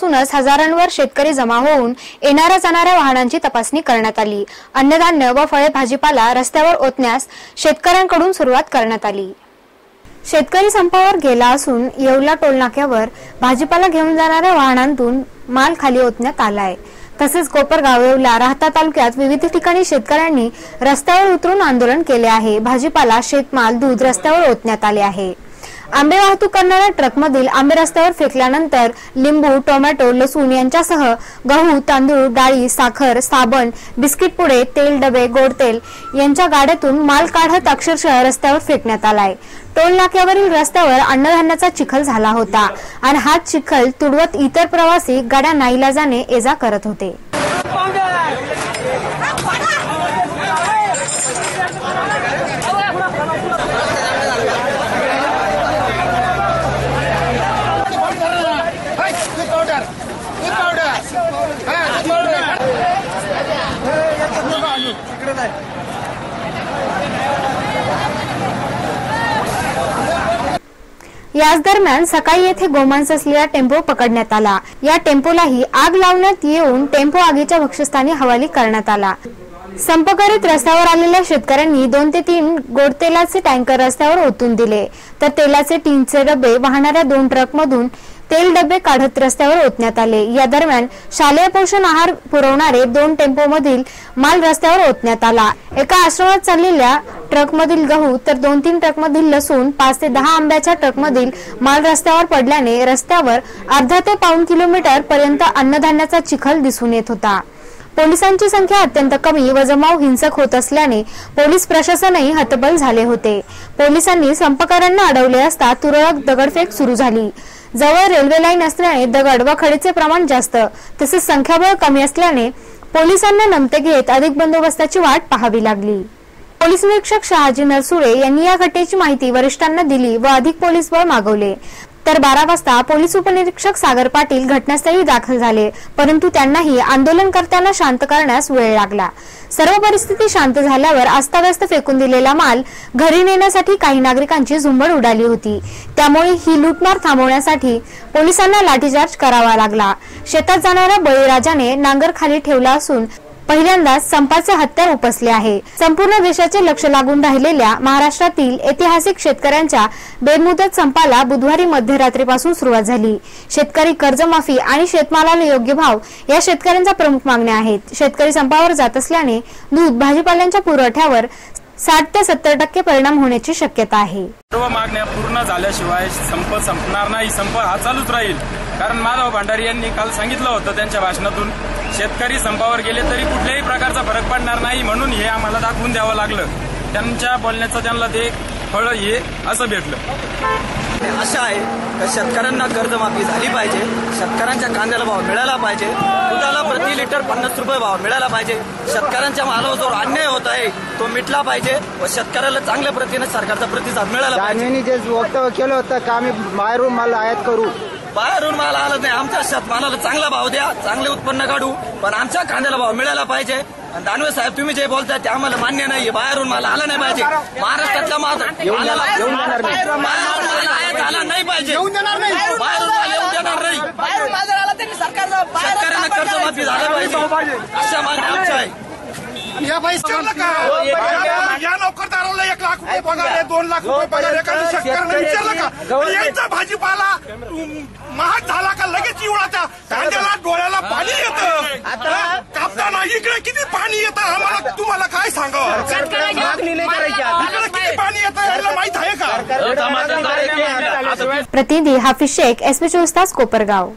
पासूनच हजारांवर शेतकरी जमा होऊन येणाऱ्या जाणाऱ्या वाहनांची तपासणी करण्यात आली. अन्नधान्य व फळे भाजीपाला रस्त्यावर ओतण्यास शेतकऱ्यांकडून सुरुवात करण्यात आली. शेतकरी संपावर गेला असून येवला टोलनाक्यावर भाजीपाला घेऊन जाणाऱ्या वाहनांतून माल खाली ओतण्यात आला आहे तसेच कोपरगाव येवला राहता तालुक्यात विविध ठिकाणी शेतकऱ्यांनी रस्त्यावर उतरून आंदोलन केले आहे. भाजीपाला शेतमाल दूध रस्त्यावर ओतण्यात आले आहे. आंबे वाहतूक करणाऱ्या ट्रकमधील आंबे रस्त्यावर फेकल्यानंतर लिंबू टोमॅटो लसूण यांच्यासह गहू तांदूळ डाळी साखर साबण बिस्किट पुडे तेल डबे गोड तेल यांच्या गाड्यातून माल काढत अक्षरशः रस्त्यावर फेकण्यात आलाय. टोल नाक्यावरील रस्त्यावर अन्नधान्याचा चिखल झाला होता आणि हा चिखल तुडवत इतर प्रवासी गाड्या नाईलाजाने एजा करत होते. याच दरम्यान सकाळी येथे गोमांस असलेला टेम्पो पकडण्यात आला. या टेम्पोलाही आग लावण्यात येऊन टेम्पो आगीच्या भक्षस्थानी हवाली करण्यात आला. संप करीत रस्त्यावर आलेल्या शेतकऱ्यांनी दोन ते तीन गोड तेलाचे टँकर रस्त्यावर ओतून दिले. तर तेलाचे टीनचे डबे वाहणाऱ्या दोन ट्रकमधून तेल डबे काढत रस्त्यावर ओतण्यात आले. या दरम्यान शालेय पोषण आहार पुरवणारे दोन टेम्पो मधील माल रस्त्यावर ओतण्यात आला. एका आश्रमात चाललेल्या ट्रकमधील गहू तर दोन तीन ट्रकमधील लसूण पाच ते दहा आंब्याच्या ट्रकमधील माल रस्त्यावर पडल्याने रस्त्यावर अर्धा ते पाऊन किलोमीटर पर्यंत अन्नधान्याचा चिखल दिसून येत होता. पोलिसांची संख्या अत्यंत कमी व जमाव हिंसक होत असल्याने पोलीस प्रशासनही हतबल झाले होते. पोलिसांनी संपकऱ्यांना अडवले असता तुरळक दगडफेक सुरू झाली. जवळ रेल्वे लाईन असल्याने दगड व खडीचे प्रमाण जास्त तसेच संख्याबळ कमी असल्याने पोलिसांना नमते घेत अधिक बंदोबस्ताची वाट पाहावी लागली. पोलीस निरीक्षक शहाजी नरसुळे यांनी या घटनेची माहिती वरिष्ठांना दिली व अधिक पोलीस बळ मागवले. तर बारा वाजता पोलीस उपनिरीक्षक सागर पाटील घटनास्थळी दाखल झाले. परंतु त्यांनाही आंदोलनकर्त्यांना शांत करण्यास वेळ लागला. सर्व परिस्थिती शांत झाल्यावर अस्ताव्यस्त फेकून दिलेला माल घरी नेण्यासाठी काही नागरिकांची झुंबड उडाली होती. त्यामुळे ही लूटमार थांबवण्यासाठी पोलिसांना लाठीचार्ज करावा लागला. शेतात जाणाऱ्या बळीराजाने नांगर खाली ठेवला असून पहिल्यांदाच संपाचे हत्यार उपसले आहे. संपूर्ण देशाचे लक्ष लागून राहिलेल्या महाराष्ट्रातील ऐतिहासिक शेतकऱ्यांच्या बेमुदत संपाला बुधवारी मध्यरात्रीपासून सुरुवात झाली. शेतकरी कर्जमाफी आणि शेतमालाला योग्य भाव या शेतकऱ्यांच्या प्रमुख मागण्या आहेत. शेतकरी संपावर जात असल्याने दूध भाजीपाल्यांच्या पुरवठ्यावर साठ ते सत्तर टक्के परिणाम होण्याची शक्यता आहे. सर्व मागण्या पूर्ण झाल्याशिवाय संप संपणार नाही. संप हा चालूच राहील. कारण माधव भंडारी यांनी काल सांगितलं होतं त्यांच्या भाषणातून शेतकरी संपावर गेले तरी कुठल्याही प्रकारचा फरक पडणार नाही म्हणून हे आम्हाला दाखवून द्यावं लागलं. त्यांच्या बोलण्याचं त्यांना ते फळ हे असं भेटलं. अशा आहे तर शेतकऱ्यांना कर्जमाफी झाली पाहिजे? शेतकऱ्यांच्या कांद्याला भाव मिळाला पाहिजे? दुधाला प्रति लिटर पन्नास रुपये भाव मिळाला पाहिजे? शेतकऱ्यांच्या मालावर जो अन्याय होत आहे तो मिटला पाहिजे व शेतकऱ्याला चांगल्या प्रतीने सरकारचा प्रतिसाद मिळाला पाहिजे. जे वक्तव्य केलं होतं का? आम्ही बाहेरून माल आयात करू. बाहेरून माल आला नाही. आमच्या शेतमालाला चांगला भाव द्या चांगले उत्पन्न काढू. पण आमच्या कांद्याला भाव मिळाला पाहिजे. आणि दानवे साहेब तुम्ही जे बोलताय ते आम्हाला मान्य नाहीये बाहेरून माल आला नाही पाहिजे. महाराष्ट्रातला माल मालाला- येऊन देणार नाही. बाहेरून माल आयात आला नाही पाहिजे. बाहेरून माल येऊन देणार नाही. शेतकऱ्यांना कर्जमाफी झालं पाहिजे. अशा मागण्या आमच्या आहे या विचारलं का या नोकरदाराला एक लाख रुपये पगार आहे दोन लाख रुपये पगार आहे विचारलं का? यांचा भाजीपाला महाग झाला का लगेच कांद्याला डोळ्याला पाणी येतं. कापताना इकडे किती पाणी येतं? आम्हाला तुम्हाला काय सांगावं? इकडे किती पाणी येतं याला माहीत आहे का? प्रतिनिधी हाफिज शेख एसपी चोवीस तास कोपरगाव.